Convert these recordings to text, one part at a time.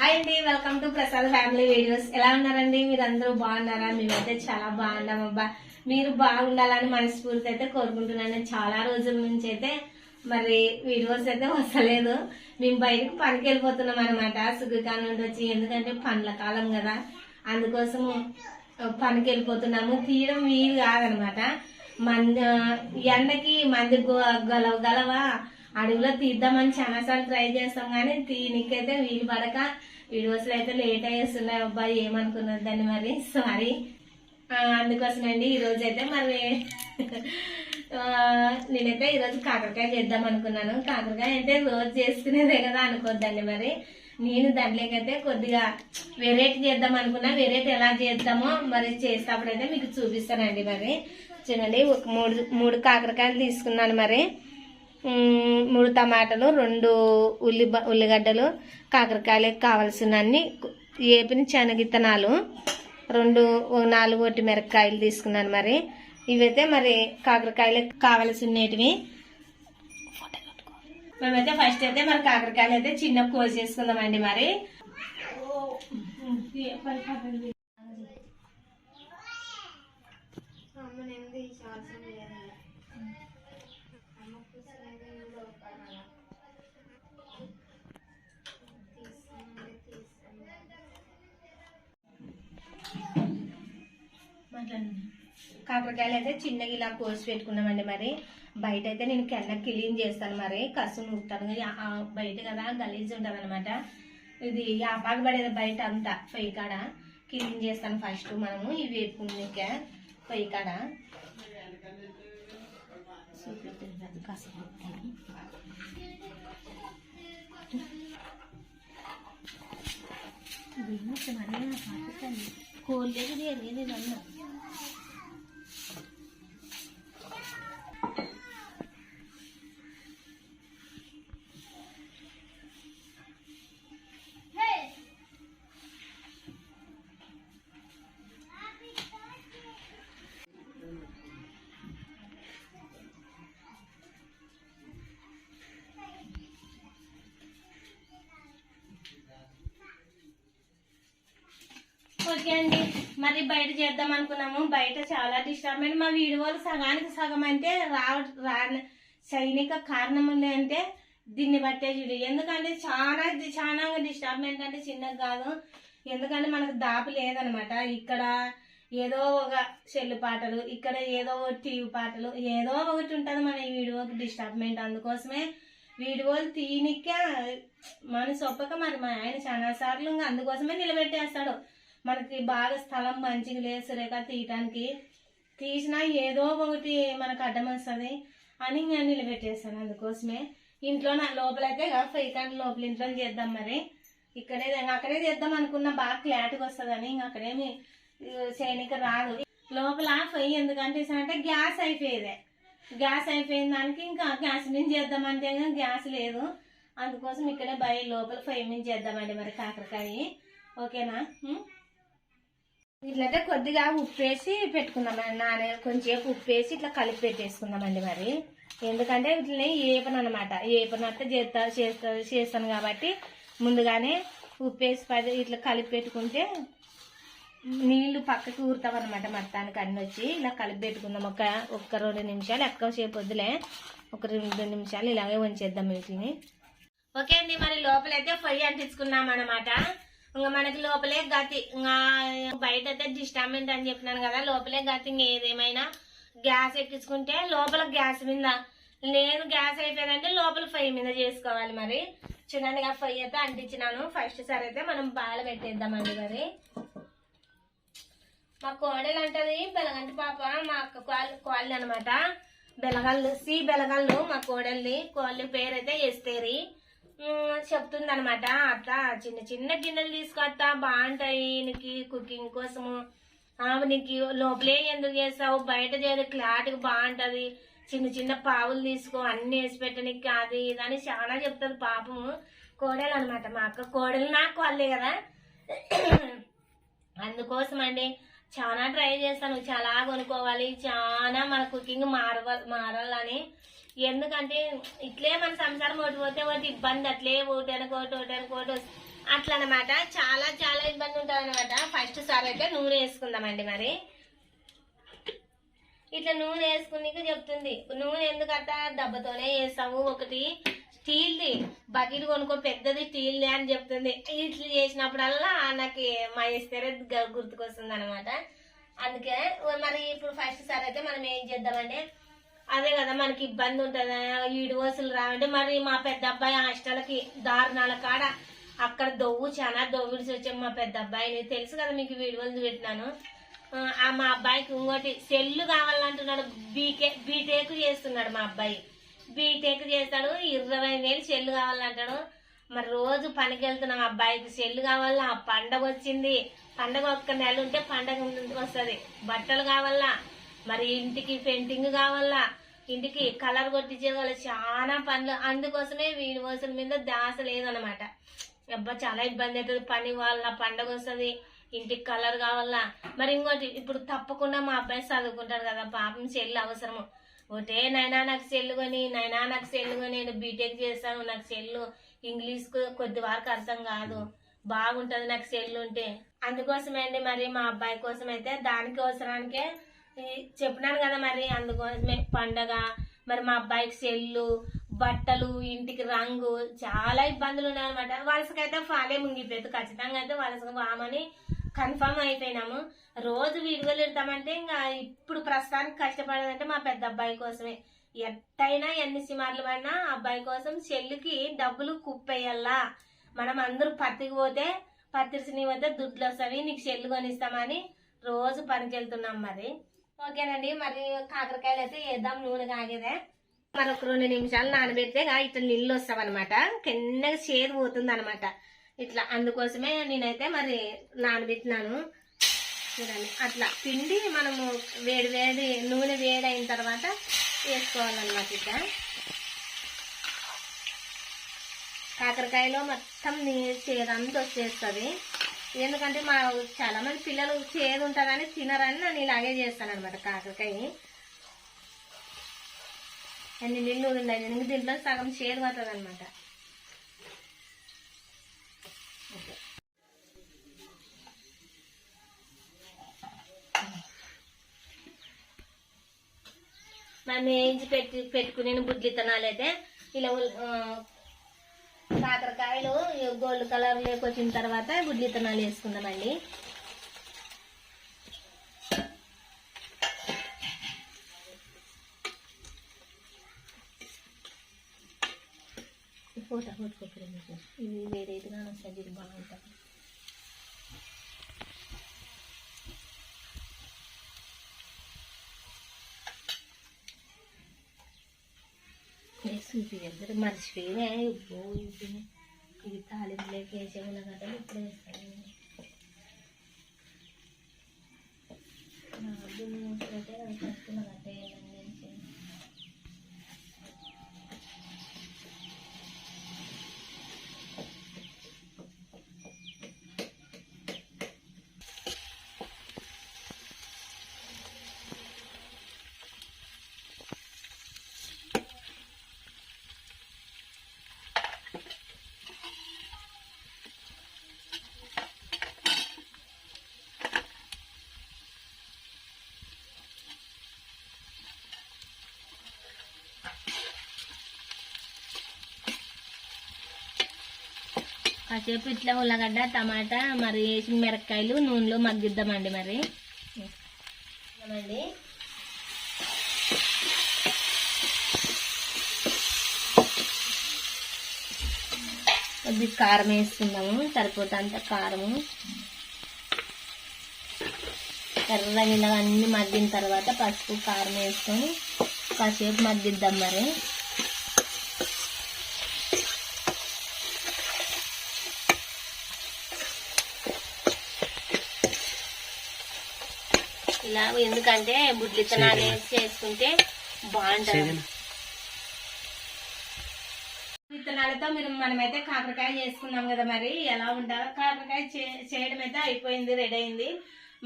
Hi అండి welcome to Prasad family videos. ఎలా ఉన్నారండి? మీరు అందరూ బాగున్నారా? మేమైతే చాలా బాగున్నాం అబ్బా. మీరు బాగుండాలని మనస్ఫూర్తి అయితే కోరుకుంటున్నాను. చాలా రోజుల నుంచి అయితే మరి వీడియోస్ అయితే వస్తలేదు. మేము బయటకు పనికి వెళ్ళిపోతున్నాం అనమాట సుఖికా నుండి వచ్చి ఎందుకంటే పండ్ల కాలం కదా. అందుకోసం పనికి వెళ్ళిపోతున్నాము. తీయడం వీలు కాదనమాట మంది ఎండకి మంది గో- గలవ? అడవిలో తీద్దామని చాలాసార్లు ట్రై చేస్తాం కానీ తీనికైతే వీలు పడక. వీడియోస్లో అయితే లేట్ అయ్యేస్తున్నాయి. అబ్బాయి ఏమనుకున్నది దాన్ని మరి? సారీ అందుకోసమండి ఈరోజు అయితే మరి నేనైతే ఈరోజు కాకరకాయ చేద్దాం అనుకున్నాను. కాకరకాయ అయితే రోజు చేసుకునేదే కదా అనుకోద్దండి మరి. నేను దాంట్లోకైతే కొద్దిగా వెరైటీ చేద్దాం అనుకున్నా. వెరైటీ ఎలా చేద్దామో మరి చేసేటప్పుడైతే మీకు చూపిస్తానండి మరి. చూడండి ఒక మూడు మూడు కాకరకాయలు తీసుకున్నాను మరి. మూడు టమాటాలు రెండు ఉల్లి ఉల్లిగడ్డలు కాకరకాయలకు కావలసిన అన్ని ఏపిన శనగిత్తనాలు రెండు నాలుగు ఒట్టి మిరపకాయలు తీసుకున్నాను మరి. ఇవైతే మరి కాకరకాయలకు కావలసినటివి. మేమైతే ఫస్ట్ అయితే మరి కాకరకాయలు అయితే చిన్న కోసేసుకుందామండి మరి. కాకరకాయలు అయితే చిన్నగా ఇలా కోసి పెట్టుకున్నామండి మరి. బయట అయితే నేను కెన్న క్లీన్ చేస్తాను మరి. కసు నూపుతాను బయట కదా గలీజ్ ఉంటుంది అనమాట ఇది ఆపాకు పడేది బయట అంతా పొయ్యి కాడ. క్లీన్ చేస్తాను ఫస్ట్ మనము. ఇవి వేపుకున్నాక పొయ్యి కాడ. కోళ్ళు కసు కోల్లేదు ఏది అన్నా ఓకే అండి. మరి బయట చేద్దాం అనుకున్నాము. బయట చాలా డిస్టర్బెంట్ మా వీడియోలు సగానికి సగం అంటే రావ రా సైనిక కారణం ఉంది అంటే దీన్ని బట్టే చూడు. ఎందుకంటే చాలా చాలా డిస్టర్బెంట్ అంటే చిన్నది కాదు. ఎందుకంటే మనకు దాపు లేదనమాట. ఇక్కడ ఏదో ఒక సెల్లు పాటలు ఇక్కడ ఏదో ఒక టీవీ పాటలు ఏదో ఒకటి ఉంటుంది మన ఈ వీడియోకి డిస్టర్బ్మెంట్ అందుకోసమే వీడియోలు తీనిక మన సొప్పక మరి మా ఆయన చాలా సార్లు ఇంకా అందుకోసమే నిలబెట్టేస్తాడు. మనకి బాగా స్థలం మంచిగా లేదు సురేఖ తీయటానికి. తీసినా ఏదో ఒకటి మనకు అడ్డం వస్తుంది అని నేను నిలబెట్టేస్తాను అందుకోసమే. ఇంట్లో నా లోపలైతే ఫైకాండ్ లోపల ఇంట్లో చేద్దాం మరి. ఇక్కడే అక్కడే చేద్దాం అనుకున్నా బాగా క్లారిటీగా వస్తుందని ఇంక అక్కడేమి చేయడానికి రాదు. లోపల ఫై ఎందుకంటే అంటే గ్యాస్ అయిపోయేదే. గ్యాస్ అయిపోయిన దానికి ఇంకా గ్యాస్ నుంచి చేద్దామంటే ఇంకా గ్యాస్ లేదు. అందుకోసం ఇక్కడే బయ లోపల ఫై నుంచి చేద్దామండి మరి కాకరకాయ. ఓకేనా? ఇట్లయితే కొద్దిగా ఉప్పు వేసి పెట్టుకుందామండి. నానే కొంచెంసేపు ఉప్పు వేసి ఇట్లా కలిపి పెట్టేసుకుందామండి మరి. ఎందుకంటే వీటిని ఏపను అనమాట ఏపనట్టు చేస్తా చేస్తా చేస్తాను కాబట్టి ముందుగానే ఉప్పు వేసి పది ఇట్లా కలిపి పెట్టుకుంటే నీళ్ళు పక్కకి ఊరుతాం అనమాట మొత్తానికి అన్ని వచ్చి. ఇలా కలిపి పెట్టుకుందాం. ఒక ఒక్క రెండు నిమిషాలు ఎక్కువ సేపు వద్దులే. ఒక రెండు నిమిషాలు ఇలాగే ఉంచేద్దాం వీటిని. ఓకే అండి మరి లోపలైతే పొయ్యి అంటించుకున్నాం అనమాట ఇంకా మనకి లోపలే గతి బయట అయితే డిస్టర్బెంట్ అని చెప్పినాను కదా లోపలే గతి ఇంక ఏదేమైనా గ్యాస్ ఎక్కించుకుంటే లోపల గ్యాస్ మీద లేదు గ్యాస్ అయిపోయిందంటే లోపల పొయ్యి మీద చేసుకోవాలి మరి. చూడండి ఆ పొయ్యి అయితే అంటించినాను. ఫస్ట్ సారి అయితే మనం బాగా పెట్టేద్దామండి మరి. మా కోడలు అంటది బెలగంటి పాప మా అక్క కోళ్ళ కోళ్ళు అనమాట. బెలగళ్ళు సి బెలగళ్ళు మా కోడల్ని కోళ్ళ పేరు అయితే ఎస్తేరి. చెప్తుంది అనమాట అత్త చిన్న చిన్న గిన్నెలు తీసుకొస్తా బాగుంటాయి నీకు కుకింగ్ కోసము. ఆ, నీకు లోపలే ఎందుకు చేస్తావు? బయట చేయదు క్లాట్గా బాగుంటది. చిన్న చిన్న పావులు తీసుకో అన్ని వేసి పెట్టడానికి కాదు ఇదని అని చాలా చెప్తుంది పాపము కోడలు అనమాట మా అక్క. కోడలు నాకు వాళ్ళే కదా. అందుకోసం అండి చాలా ట్రై చేస్తాను. చాలా కొనుక్కోవాలి. చాలా మన కుకింగ్ మారవ మారాలని. ఎందుకంటే ఇట్లే మన సంసారం ఒకటి పోతే ఒకటి ఇబ్బంది అట్లే ఒకటి అనుకోటి ఒకటి అనుకోటి అట్లా అనమాట చాలా చాలా ఇబ్బంది ఉంటుంది అనమాట ఫస్ట్ సార్ అయితే నూనె వేసుకుందామండి మరి. ఇట్లా నూనె వేసుకుని చెప్తుంది. నూనె ఎందుకట దెబ్బతోనే వేస్తావు ఒకటి స్టీల్ది. బకెట్ కొనుక్కో పెద్దది స్టీల్ది అని చెప్తుంది. ఇట్లా చేసినప్పుడల్లా నాకు మా ఇస్తేనే గుర్తుకొస్తుంది అనమాట అందుకే మరి ఇప్పుడు ఫస్ట్ సార్ అయితే మనం ఏం చేద్దామంటే అదే కదా మనకి ఇబ్బంది ఉంటుంది. ఈడు రావంటే మరి మా పెద్ద అబ్బాయి హాస్టల్కి దారుణాల కాడ అక్కడ దొవ్వు చాలా దొవ్విడిసి వచ్చాం మా పెద్ద అబ్బాయిని తెలుసు కదా మీకు వీడియోలు పెట్టినాను ఆ మా అబ్బాయికి ఇంకోటి సెల్లు కావాలంటున్నాడు. బీకే బీటెక్ చేస్తున్నాడు మా అబ్బాయి. బీటెక్ చేస్తాడు ఇరవై వేలు సెల్లు కావాలంటాడు. మరి రోజు పనికి వెళ్తున్నాం అబ్బాయికి సెల్లు కావాలా? పండగ వచ్చింది. పండగ ఒక్క నెల ఉంటే పండగ వస్తుంది. బట్టలు కావాలా? మరి ఇంటికి పెయింటింగ్ కావాలా? ఇంటికి కలర్ కొట్టించే వాళ్ళు చాలా పనులు. అందుకోసమే వీడి వసూలు మీద దాస లేదనమాట అబ్బా చాలా ఇబ్బంది అవుతుంది. పని వాళ్ళ పండగ వస్తుంది. ఇంటికి కలర్ కావాలా? మరి ఇంకోటి ఇప్పుడు తప్పకుండా మా అబ్బాయి చదువుకుంటాడు కదా. పాపం చెల్లి అవసరము. ఒకటే నైనా నాకు సెల్లు కొని నైనా నాకు సెల్లు కొని నేను బీటెక్ చేస్తాను. నాకు సెల్లు ఇంగ్లీష్ కొద్ది వరకు అర్థం కాదు. బాగుంటుంది నాకు సెల్లు ఉంటే. అందుకోసమే అండి మరి మా అబ్బాయి కోసం అయితే దానికి అవసరానికే చెప్పినాను కదా మరి అందుకోసమే పండగ మరి మా అబ్బాయికి సెల్లు బట్టలు ఇంటికి రంగు చాలా ఇబ్బందులు ఉన్నాయన్నమాట. వలసకైతే ఫాలే ముంగిపోతుంది ఖచ్చితంగా అయితే వలసకు బామని కన్ఫర్మ్ అయిపోయినాము. రోజు వీడియోలు ఇడతామంటే ఇంకా ఇప్పుడు ప్రస్తుతానికి కష్టపడేదంటే మా పెద్ద అబ్బాయి కోసమే. ఎట్టయినా ఎన్ని సిమార్లు పడినా అబ్బాయి కోసం చెల్లికి డబ్బులు కుప్పేయల్లా మనం అందరూ పత్తికి పోతే పత్తిరిసిని పోతే దుడ్లు వస్తాయి నీకు చెల్లు కొనిస్తామని రోజు పనికెళ్తున్నాం మరి. ఓకేనండి మరి కాకరకాయలు అయితే వేద్దాం నూనె కాగేదే. మరి ఒక రెండు నిమిషాలు నానబెడితే ఇట్లా నీళ్ళు వస్తామన్నమాట కిందగా చేదు పోతుంది అనమాట ఇట్లా అందుకోసమే నేనైతే మరి నానబెట్టినాను. చూడండి అట్లా పిండి మనము వేడి వేడి నూనె వేడి అయిన తర్వాత వేసుకోవాలన్నమాట ఇట్లా కాకరకాయలో మొత్తం నీరు చేదంతా వచ్చేస్తుంది. ఎందుకంటే మా చాలా మంది పిల్లలు చేదు ఉంటుందని తినరని నేను ఇలాగే చేస్తాను అనమాట కాకరకాయ. అన్ని నీళ్ళు ఉన్నాయి? ఎందుకు దీంట్లో సగం చేదు పడుతుంది అనమాట మనం వేయించి పెట్టి పెట్టుకునే బుడ్లు విత్తనాలు అయితే ఇలా కాకరకాయలు గోల్డ్ కలర్ లేకొచ్చిన తర్వాత గుడ్లు ఇత్తనాలు వేసుకుందామండి. ఫోటో ఫోటో ఇది వేరే ఇదిగా వస్తుంది ఇది బాగుంటుంది చూపించారు ఇద్దరు మర్చిపోయినా ఇప్పుడు ఇది ఇది తాలింపులోకి వేసే కదా ఇప్పుడు వేస్తాను దీన్ని మూసుకుంటే ఫస్ట్ ఉల్లగడ్డ కాసేపు ఇట్లా ఉల్లగడ్డ టమాటా మరి వేసిన మిరపకాయలు నూనెలో మగ్గిద్దామండి మరి. అండి కొద్ది కారం వేసుకుందాము సరిపోతంత కారము. ఎర్రగా ఇలా అన్ని మగ్గిన తర్వాత పసుపు కారం వేసుకొని కాసేపు మగ్గిద్దాం మరి. ఇలా ఎందుకంటే బుడ్లు విత్తనాలు వేసి చేసుకుంటే బాగుంటుంది. విత్తనాలతో మీరు మనమైతే కాకరకాయ చేసుకున్నాం కదా మరి. ఎలా ఉంటుందో కాకరకాయ చేయడం అయితే అయిపోయింది రెడీ అయింది.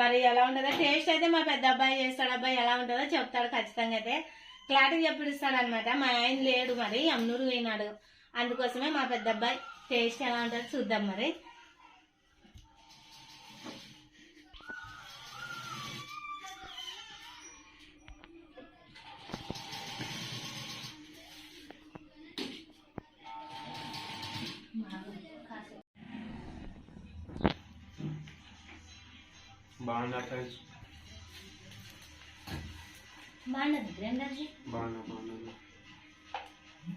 మరి ఎలా ఉంటుందో టేస్ట్ అయితే మా పెద్ద అబ్బాయి చేస్తాడు. అబ్బాయి ఎలా ఉంటుందో చెప్తాడు ఖచ్చితంగా అయితే. క్లారిటీ చెప్పిస్తాడు అనమాట మా ఆయన లేడు మరి. అమ్మనూరు పోయినాడు. అందుకోసమే మా పెద్ద అబ్బాయి టేస్ట్ ఎలా ఉంటుందో చూద్దాం మరి. బాగున్నా ఫ్రెండ్స్ బాగుండదు రెండర్జీ బాగున్నా బాగున్నా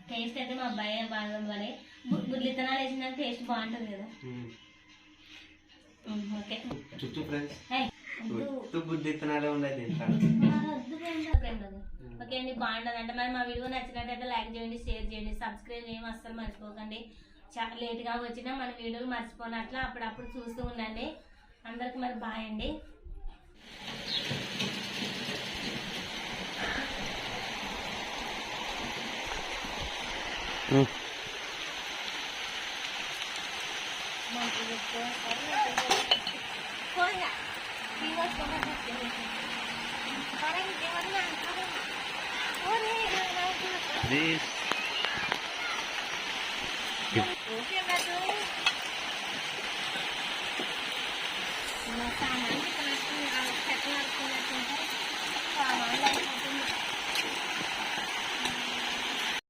టేస్ట్ అయితే మా అబ్బాయి బాగుంది మరి గుడ్లు ఇత్తనాలు వేసిన టేస్ట్ బాగుంటుంది కదా. ఓకే. చుట్టూ ఫ్రెండ్స్. ఇత్తనాలే ఉన్నాయి. ఓకే అండి బాగుంటుంది అంటే మరి మా వీడియో నచ్చినట్టయితే లైక్ చేయండి షేర్ చేయండి సబ్స్క్రైబ్ చేయడం అస్సలు మర్చిపోకండి. చాలా లేట్గా వచ్చినా మన వీడియోలు మర్చిపోనట్ల అప్పుడప్పుడు చూస్తూ ఉండండి. అందరికి మరి బాయ్ అండి. దిస్